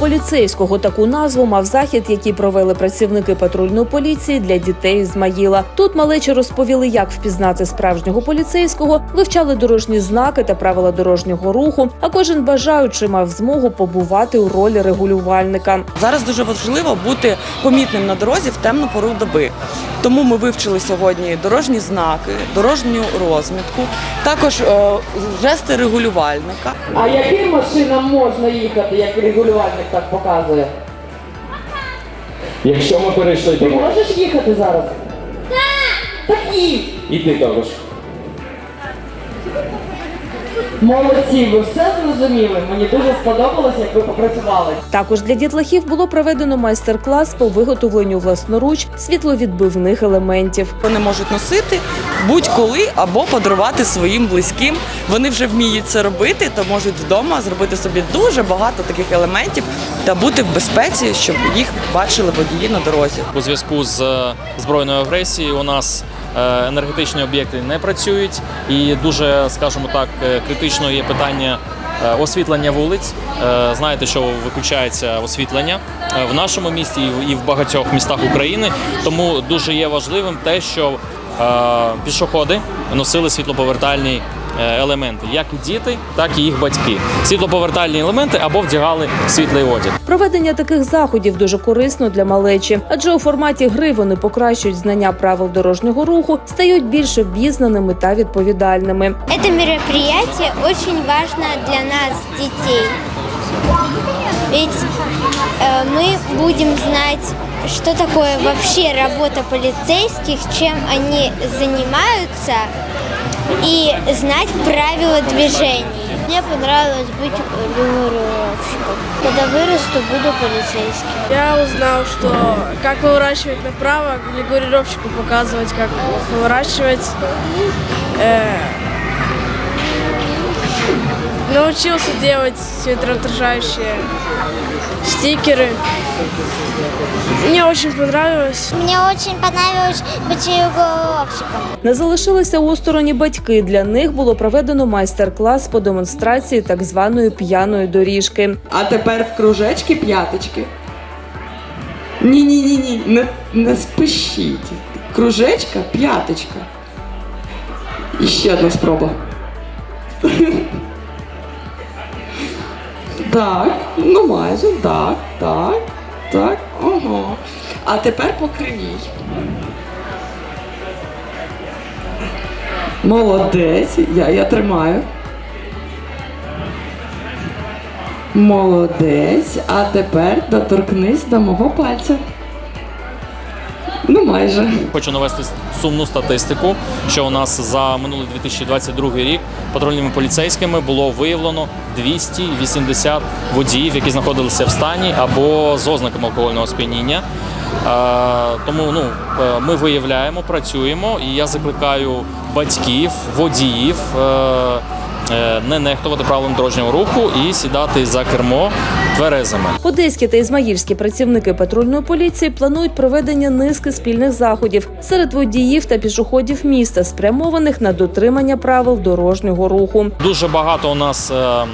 поліцейського. Таку назву мав захід, який провели працівники патрульної поліції для дітей Ізмаїла. Тут малечі розповіли, як впізнати справжнього поліцейського, вивчали дорожні знаки та правила дорожнього руху. А кожен бажаючий мав змогу побувати у ролі регулювальника. Зараз дуже важливо бути помітним на дорозі в темну пору доби. Тому ми вивчили сьогодні дорожні знаки, дорожню розмітку, також е, жести регулювальника. А яким машинам можна їхати, як регулювальник так показує? Якщо ми перейшли Ти можеш їхати зараз? Так! Так їдь! і ти також. Молодці, ви все зрозуміли. Мені дуже сподобалось, як ви попрацювали. Також для дітлахів було проведено майстер-клас по виготовленню власноруч світловідбивних елементів. Вони можуть носити будь-коли або подарувати своїм близьким. Вони вже вміють це робити, то можуть вдома зробити собі дуже багато таких елементів та бути в безпеці, щоб їх бачили водії на дорозі. У зв'язку з е, збройною агресією у нас енергетичні об'єкти не працюють, і дуже, скажімо так, е, критично є питання е, освітлення вулиць. Е, Знаєте, що виключається освітлення е, в нашому місті і в- багатьох містах України. Тому дуже є важливим те, що е, пішоходи носили світлоповертальні е, елементи, як і діти, так і їх батьки. Світлоповертальні елементи або вдягали світлий одяг. Проведення таких заходів дуже корисно для малечі, адже у форматі гри вони покращують знання правил дорожнього руху, стають більш обізнаними та відповідальними. Это мероприятие очень важно для нас, детей. Ведь э, мы будем знать, что такое вообще работа полицейских, чем они занимаются, и знать правила движений. Мне понравилось быть регулировщиком. Когда вырасту, буду полицейским. Я узнал, что как выворачивать направо, регулировщику показывать, как выворачивать. Э, научился делать светоотражающие стикеры. Мне очень понравилось. Мне очень понравилось быть регулировщиком. Не залишилися осторонь батьки. Для них було проведено майстер-клас по демонстрації так званої п'яної доріжки. А тепер в кружечки п'яточки. Ні, ні, ні, ні, не, не спішіть. Кружечка, п'яточка. І ще одна спроба. Так, ну майже, так, так, так, ого. А тепер по. Молодець, я, я тримаю. Молодець. А тепер доторкнись до мого пальця. Ну, майже. Хочу навести сумну статистику, що у нас за минулий 2022 рік патрульними поліцейськими було виявлено 280 водіїв, які знаходилися в стані або з ознаками алкогольного сп'яніння. Е, Тому ну, е, ми виявляємо, працюємо, і я закликаю батьків, водіїв е, не нехтувати правилам дорожнього руху і сідати за кермо тверезими. Одеські та ізмаїльські працівники патрульної поліції планують проведення низки спільних заходів серед водіїв та пішоходів міста, спрямованих на дотримання правил дорожнього руху. Дуже багато у нас е,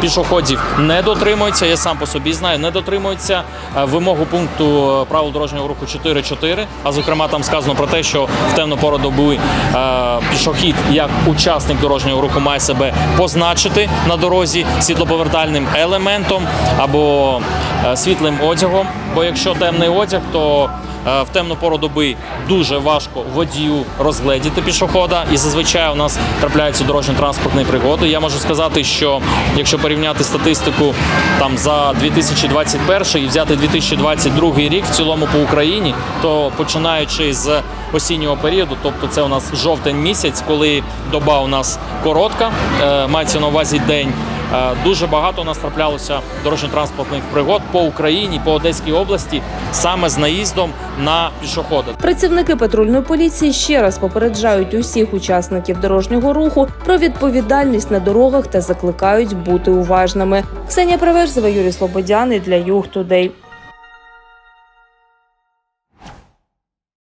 пішоходів не дотримуються. Я сам по собі знаю, не дотримуються е, вимогу пункту е, правил дорожнього руху 4.4. А зокрема, там сказано про те, що в темну пору доби е, пішохід як учасник дорожнього руху має себе позначити на дорозі світлоповертальним елементом або е, світлим одягом. Бо якщо темний одяг, то Е, В темну пору доби дуже важко водію розгледіти пішохода, і зазвичай у нас трапляються дорожньо-транспортні пригоди. Я можу сказати, що якщо порівняти статистику там за 2021 і взяти 2022 рік в цілому по Україні, то починаючи з осіннього періоду, тобто це у нас жовтень місяць, коли доба у нас коротка, е, мається на увазі день. Е, Дуже багато у нас траплялося дорожньо-транспортних пригод по Україні, по Одеській області, саме з наїздом на пішоходи. Працівники патрульної поліції ще раз попереджають усіх учасників дорожнього руху про відповідальність на дорогах та закликають бути уважними. Ксенія Приверзева, Юрій Слободяний для Юг Тудей.